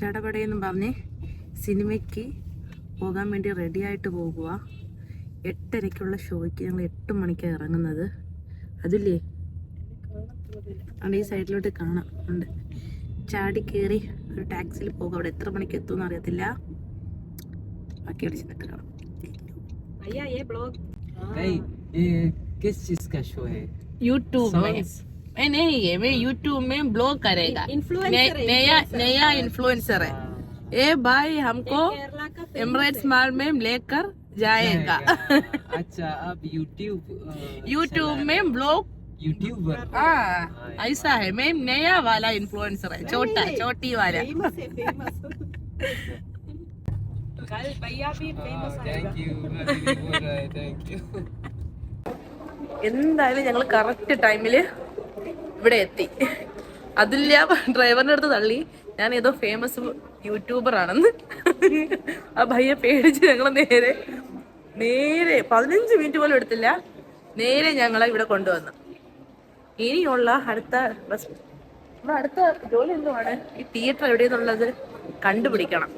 ഷടപടയെന്നും പറഞ്ഞ് സിനിമയ്ക്ക് പോകാൻ വേണ്ടി റെഡി ആയിട്ട് പോകുക എട്ടരയ്ക്കുള്ള ഷോയ്ക്ക് ഞങ്ങൾ എട്ട് മണിക്കാണ് ഇറങ്ങുന്നത്. അതില്ലേ? അവിടെ ഈ സൈഡിലോട്ട് കാണാം. ഉണ്ട്. ചാടി കയറി ഒരു ടാക്സിയിൽ പോകുക അവിടെ എത്ര മണിക്ക് എത്തുമെന്ന് അറിയത്തില്ല. ബാക്കി അവിടെ ചെന്നിട്ട് കാണാം. भैया ये ब्लॉग नहीं ये किस चीज का शो है यूट्यूब में Songs? मैं नहीं है मैं यूट्यूब में ब्लॉग करेगा इन्फ्लुएंसर नया है, नया नया इन्फ्लुएंसर है ए भाई हमको केरला का एमरेट्स मॉल में लेकर जाएगा अच्छा आप यूट्यूब यूट्यूब में ब्लॉग यूट्यूबर हाँ ऐसा है मैं नया वाला इन्फ्लुएंसर है छोटा छोटी वाला फेमस है फेमस कल भैया भी फेमस थैंक आएगा यू बोल रहा है थैंक यू എന്തായാലും ഞങ്ങൾ കറക്റ്റ് ടൈമില് ഇവിടെ എത്തി. അതില്ല ഡ്രൈവറിന്റെ അടുത്ത് തള്ളി. ഞാൻ ഏതോ ഫേമസ് യൂട്യൂബർ ആണെന്ന്. ആ ഭയ്യ പേടിച്ച് ഞങ്ങൾ നേരെ നേരെ പതിനഞ്ച് മിനിറ്റ് പോലും എടുത്തില്ല. നേരെ ഞങ്ങളെ ഇവിടെ കൊണ്ടുവന്നു. ഇനിയുള്ള അടുത്ത ബസ് നമ്മുടെ അടുത്ത ജോലി എന്തുമാണ് ഈ തിയേറ്റർ എവിടെയെന്നുള്ളത് കണ്ടുപിടിക്കണം.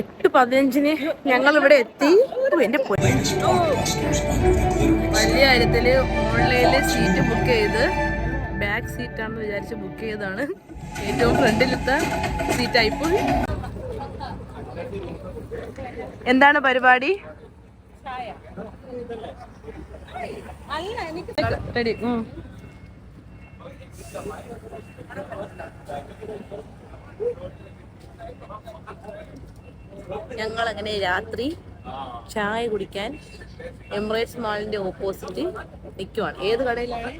എട്ട് പതിനഞ്ചിന് ഞങ്ങൾ ഇവിടെ എത്തി എന്റെ പൊന്നെ. ഓ. ഓൺലൈനിൽ സീറ്റ് ബുക്ക് ചെയ്ത് ബാക്ക് സീറ്റാണെന്ന് വിചാരിച്ച് ബുക്ക് ചെയ്തതാണ്. ഏറ്റവും ഫ്രണ്ടിലത്തെ സീറ്റായിപ്പോൾ എന്താണ് പരിപാടി? റെഡി ഞങ്ങൾ അങ്ങനെ രാത്രി ചായ കുടിക്കാൻ എംറേറ്റ്സ് മാളിന്റെ ഓപ്പോസിറ്റ് നിൽക്കുവാണ് ഏത് കടയിലാണ്?